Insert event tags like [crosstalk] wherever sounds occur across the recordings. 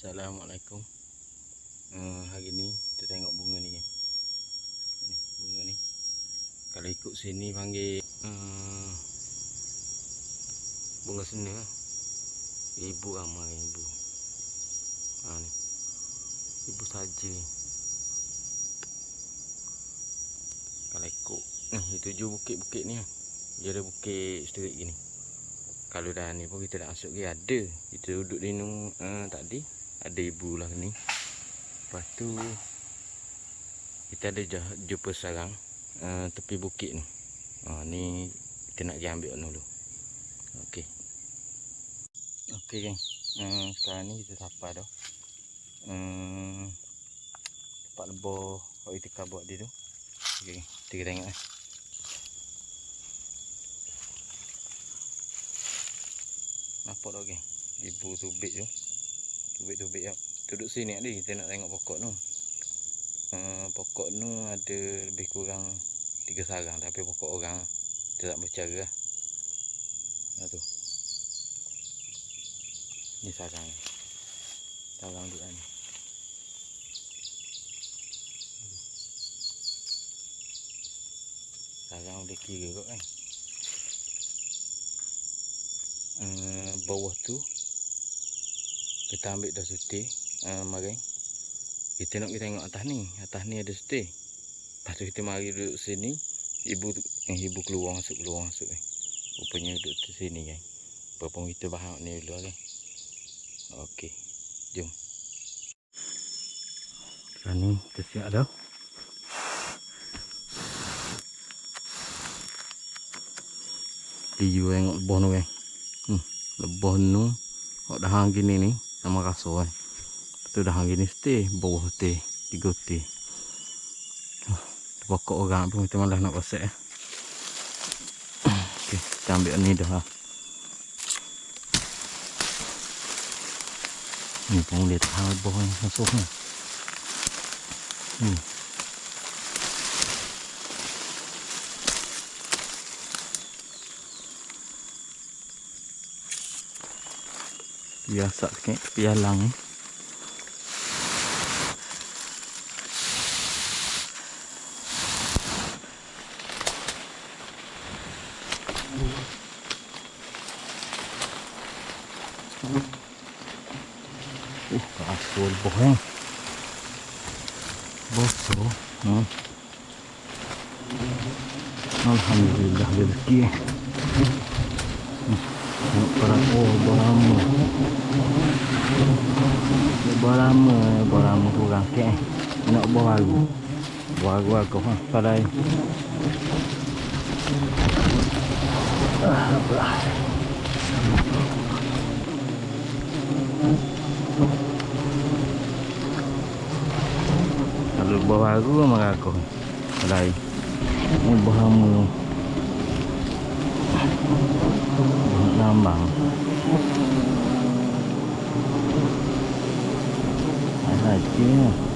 Assalamualaikum. Uh, Hari ni kita tengok bunga ni. Ni Bunga ni. Kalau ikut sini panggil uh, Bunga seni lah Ibu ramai ibu. Ha, ni. Ibu saja. Kalau ikut uh, Itu je bukit-bukit ni Dia ada bukit straight gini. Kalau dah ni pun kita nak masuk ke ada. Kita duduk di nu uh, tadi ada ibu lah ni. Lepas tu kita ada jumpa sarang uh, tepi bukit ni. Uh, ni kita nak pergi ambil dulu. Ok ok geng. Uh, sekarang ni kita sapa dah. Uh, tempat lebah kalau kita buat dia tu. Ok kita tengok eh Nampak tak okay? Ibu tubik tu Tubik-tubik tu Duduk sini ni kita nak tengok pokok tu. Uh, Pokok tu ada lebih kurang Tiga sarang Tapi pokok orang Dia tak bercara lah. Nah tu. Ni sarang Sarang dia ni Sarang boleh kira kot kan eh. Eh, bawah tu kita ambil dah suti uh, kita nak kita tengok atas ni. Atas ni ada suti. Lepas tu kita mari duduk sini. Ibu eh, ibu keluar masuk keluar masuk eh. rupanya duduk di sini kan Berapa kita bahas ni dulu kan Okey, jom. Sekarang ni kita siap dah. Liu tengok lebah tu kan lebah nu kok dah hang gini ni nama kasur eh. Tu dah hang gini stay bawah stay tiga stay. Pokok orang pun kita malah nak pasal eh. Okey, kita ambil ni dah. Lah. Ni pun tak hang lebah ni masuk ni. Hmm. Biasa sikit pialang Uh, kasur bohong. Bosok. Hmm. Alhamdulillah rezeki. Kurang ke. Nak baru. Baru aku ha pada. Ah, Kalau baru marah aku. Pada. Berlama. nambang ada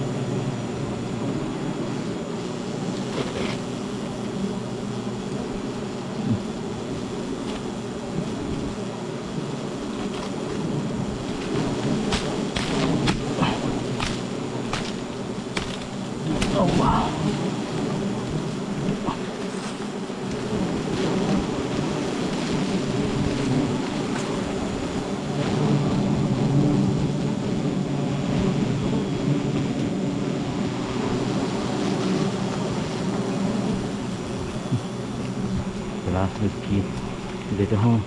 lah rezeki. Dia tu hang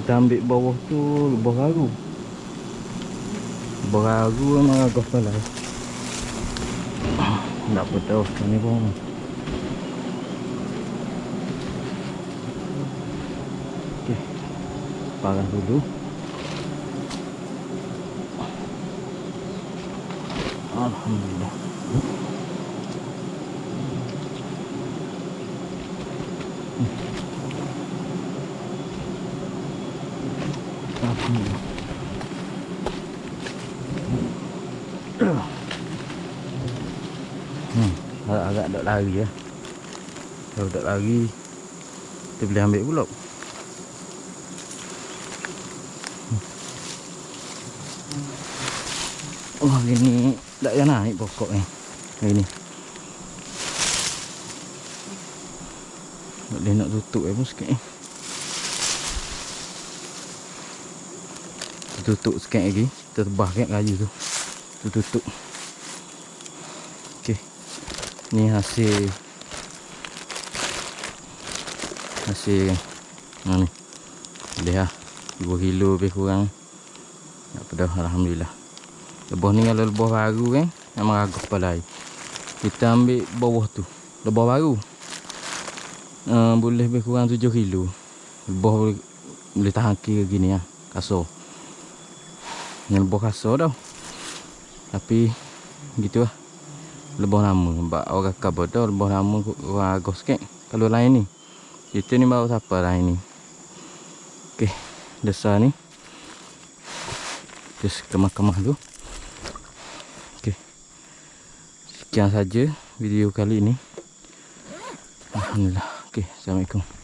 kita ambil bawah tu baru baru memang agak salah [coughs] tak apa tahu ni pun. Ok parah dulu. Alhamdulillah Hmm. Hmm. agak dok lari ya. Kalau tak lari kita boleh ambil pula. Hmm. Oh, ini tak payah naik pokok ni. Eh. Ini. Boleh nak tutup eh pun sikit ni. Tutup sikit lagi. Kita tebah kan kayu tu. Tu tutup. Okey. Ni hasil hasil ha ni. Boleh lah. 2 kilo lebih kurang. Tak apa dah alhamdulillah. Lebah ni kalau lebah baru kan memang agak kepala air. Kita ambil bawah tu. Lebah baru. Uh, boleh lebih kurang 7 kilo. Lebah boleh, boleh tahan kira gini lah. Kasar. Ni lebah kasar tau. Tapi gitu lah. Lebah lama. Sebab orang kabar tau lebah lama orang agak sikit. Kalau lain ni. Kita ni baru siapa lain ni. Okey. Dasar ni. Just kemah-kemah tu. Okey. Sekian saja video kali ini. Alhamdulillah. Okey, Assalamualaikum.